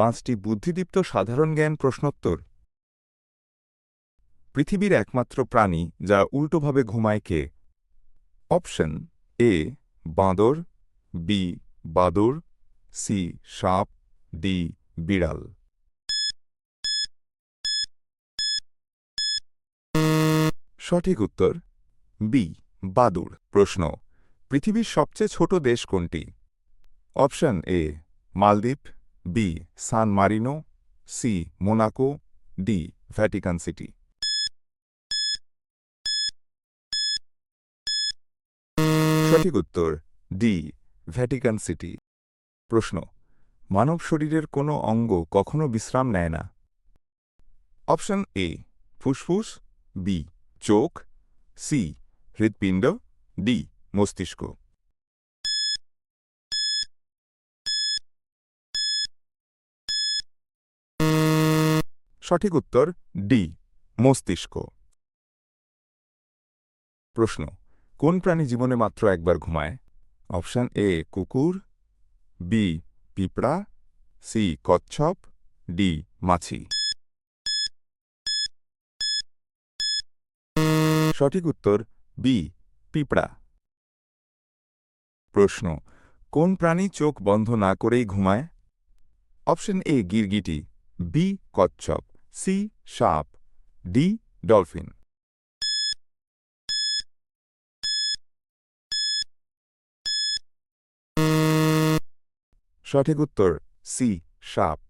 পাঁচটি বুদ্ধিদীপ্ত সাধারণ জ্ঞান প্রশ্নোত্তর। পৃথিবীর একমাত্র প্রাণী যা উল্টোভাবে ঘুমায় কে? অপশন এ, বাঁদর, বি, বাদুর, সি, সাপ, ডি, বিড়াল। সঠিক উত্তর, বি, বাদুর। প্রশ্ন, পৃথিবীর সবচেয়ে ছোট দেশ কোনটি? অপশন এ, মালদ্বীপ B San Marino C Monaco D Vatican City সঠিক উত্তর ডি ভ্যাটিকান সিটি প্রশ্ন, মানব শরীরের কোনো অঙ্গ কখনো বিশ্রাম নেয় না? অপশন এ ফুসফুস বি চোখ সি হৃৎপিণ্ড ডি মস্তিষ্ক। সঠিক উত্তর ডি, মস্তিষ্ক। প্রশ্ন, কোন প্রাণী জীবনে মাত্র একবার ঘুমায়? অপশন এ, কুকুর, বি, পিঁপড়া, সি, কচ্ছপ, ডি, মাছি। সঠিক উত্তর বি, পিঁপড়া। প্রশ্ন, কোন প্রাণী চোখ বন্ধ না করেই ঘুমায়? অপশন এ, গিরগিটি, বি, কচ্ছপ। সি সাপ ডি ডলফিন। সঠিক উত্তর সি সাপ